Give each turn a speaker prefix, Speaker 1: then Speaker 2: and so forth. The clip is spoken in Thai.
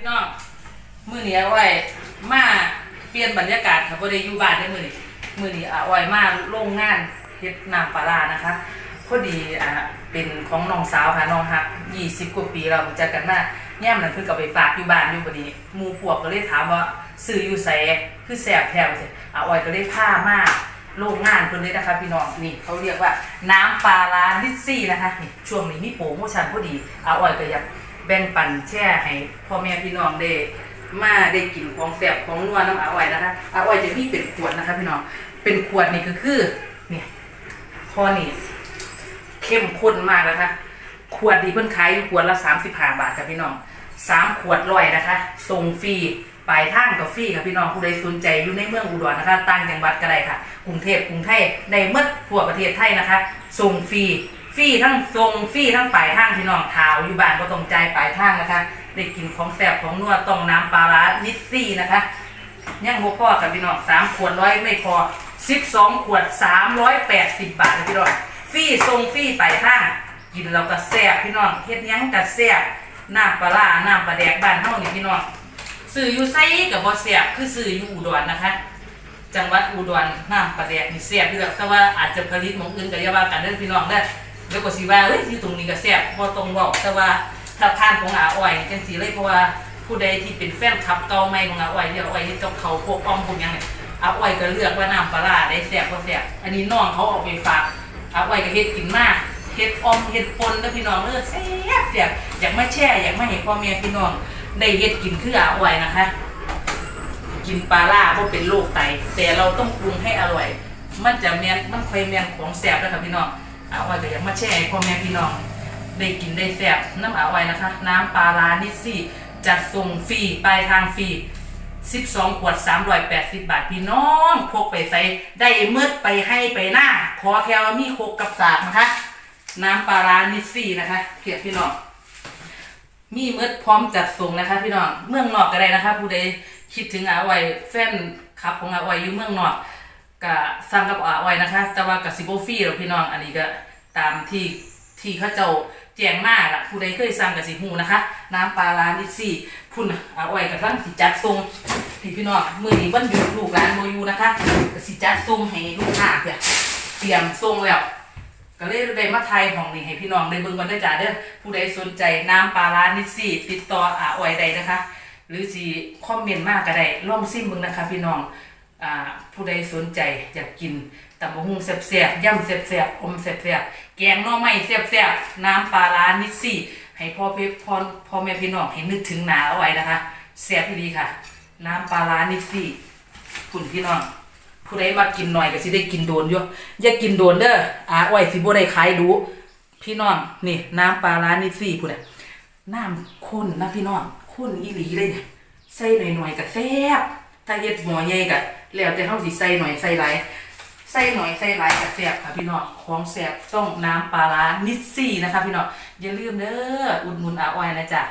Speaker 1: พี่น้องมือนี้อาไว้มาเปลี่ยนบรรยากาศค่ะบ่ได้อยู่บ้านได้มือนี้มือนี้อาไว้มาโรงงานเฮ็ดน้ำปลาร้านะคะพอดีอ่าเป็นของน้องสาวค่ะน้องฮัก20 กว่าปีเราจักกันมาแย่มนั้นเพิ่นก็ไปฝากอยู่บ้านอยู่พอดีหมู่พวกก็เลยถามว่าซื้ออยู่ไสคือแซ่บแท้ว่าซี่อาไว้ก็เลยพามาโรงงานเพิ่นเลยนะคะพี่น้องนี่เขาเรียกว่าน้ำปลาร้าลิซซี่นะคะนี่ช่วงนี้มีโปรโมชั่นพอดีอาไว้ก็อยาก บ่งปันแช่ให้พ่อแม่พี่น้องได้มาได้กินของแซ่บของนัวน้ำอาอ้อยนะคะอาอ้อยจะมีเป็นขวดนะคะพี่น้องเป็นขวดนี่ก็คือเนี่ยพอนี่เข้มข้นมากนะคะ ขวดดีเพิ่นขายอยู่ขวดละ35บาทค่ะพี่น้องสามขวดร้อยนะคะส่งฟรีปลายทางกับฟรีค่ะพี่น้องผู้ใดสนใจอยู่ในเมืองอุดรนะคะต่างจังหวัดก็ได้ค่ะกรุงเทพกรุงไทยในเมื่อทั่วประเทศไทยนะคะส่งฟรี ฟรีทั้งส่งฟรีทั้งปลายทางพี่น้องทาวอยู่บ้านก็ต้องจ่ายปลายทางนะคะได้กินของแซ่บของนัวต้องน้ำปลาร้านิดซี่นะคะยังบ่พอกับพี่น้องสามขวดร้อยไม่พอสิบสองขวดสามร้อยแปดสิบบาทเลยพี่น้องฟรีส่งฟีไปทางกินเราก็แซ่บพี่น้องเฮ็ดยังก็แซ่บน้ำปลาร้าน้ำปลาแดกบ้านเฮานี่พี่น้องซื้ออยู่ไสก็บ่แซ่บคือซื้ออยู่อุดรนะคะ จังหวัดอุดรน้ำปลาแดกนี่แซ่บอยู่แล้วแต่ว่าอาจจะผลิตหม้องอื่นก็อย่าว่ากันเด้อพี่น้องเด้อ แล้วก็สิว่าเอ้ยอยู่ตรงนี้ก็แซ่บบ่ตรงเว้าแต่ว่าถ้าผ่านของอาอ้อยจังซี่เลยเพราะว่าผู้ใดที่เป็นแฟนคลับเก่าใหม่ของอาอ้อยที่อาอ้อยเฮ็ดกับเขาพวกอ้อมพวกยังเนี่ยอาอ้อยก็เลือกว่าน้ำปลาร้าได้แซ่บบ่แซ่บอันนี้น้องเขาเอาไปฝากอาอ้อยก็เฮ็ดกินมากเฮ็ดอ้อมเฮ็ดปนเด้อพี่น้องเด้อแซ่บแซ่บอยากมาแช่อยากมาให้พ่อแม่พี่น้องได้เฮ็ดกินคืออาอ้อยนะคะ กินปลาล่าเพราะเป็นโรคไตแต่เราต้องปรุงให้อร่อย มันจะแมนมันค่อยแมนของแสบนะครับพี่น้อง อาไว้ก็อยากมาแช่ให้พ่อแม่พี่น้องได้กินได้แสบน้ำเอาไว้นะคะ น้ำปลาลานิสซี่จัดส่งฟรีปลายทางฟรี12 ขวด 380 บาท พี่น้องพกไปใส่ได้เมืดไปให้ไปหน้า ขอแค่ว่ามีโคกกับสากนะคะ น้ำปลาลานิสซี่นะคะเพียรพี่น้อง มีเมืดพร้อมจัดส่งนะคะ พี่น้อง เมืองนอกก็ได้นะคะ ผู้ใดคิดถึงอาไว้แฟนคลับของอาไว้อยู่เมืองนอก ก็สั่งกับอาไว้นะคะ แต่ว่ากับซิโบฟรีหรอพี่น้องอันนี้ก็ตามที่ที่เขาเจ้าแจ้งมาล่ะผู้ใดเคยสั่งกับสิหูนะคะ น้ำปลาร้านิดซี่พุ่นอาไว้กับทั้งสิจัดส่งพี่พี่น้องมือนี้วันหยุดลูกหลานโมยูนะคะกสิจัดส่งให้ลูกค้าเพื่อเตรียมส่งแล้วก็เลยได้มาไทยของนี่ให้พี่น้องได้เบิ่งกันได้จ้าเด้อผู้ใดสนใจน้ำปลาร้านิดซี่ติดต่ออาอ้ใดนะคะ หรือสิคอมเมนต์มากก็ได้ลองซิมเบิ่งนะคะ พี่น้อง ผู้ใดสนใจอยากกินตับกหุ่งแซ่บๆย่ำแซ่บๆอมแซ่บๆแกงหน่อไม้แซ่บๆน้ำปลาร้านิดซี่ ให้พ่อพี่พ่อพ่อแม่พี่น้องให้นึกถึงหนาเอาไว้นะคะแซ่บดีค่ะ น้ำปลาร้านิดซี่คุณพี่น้องผู้ใดมากินหน่อยก็สิได้กินโดนอยู่อย่ากินโดนเด้ออาอ้อยสิบ่ได้ขายดู พี่น้องนี่ น้ำปลาร้านี่สี่พุ่นน่ะน้ำข้นนะพี่น้องข้นอีหลีเลยเนี่ยใส่หน่อยๆก็แซ่บ ถ้าเย็ดหมอใหญ่ก็แล้วแต่เฮาสิใส่หน่อยใส่หลายใส่หน่อยใส่หลายก็แซ่บค่ะพี่น้องของแซ่บต้องน้ำปลาร้านิดซี่นะคะ พี่น้องอย่าลืมเด้ออุดหนุนอาอ้อยนะจ๊ะ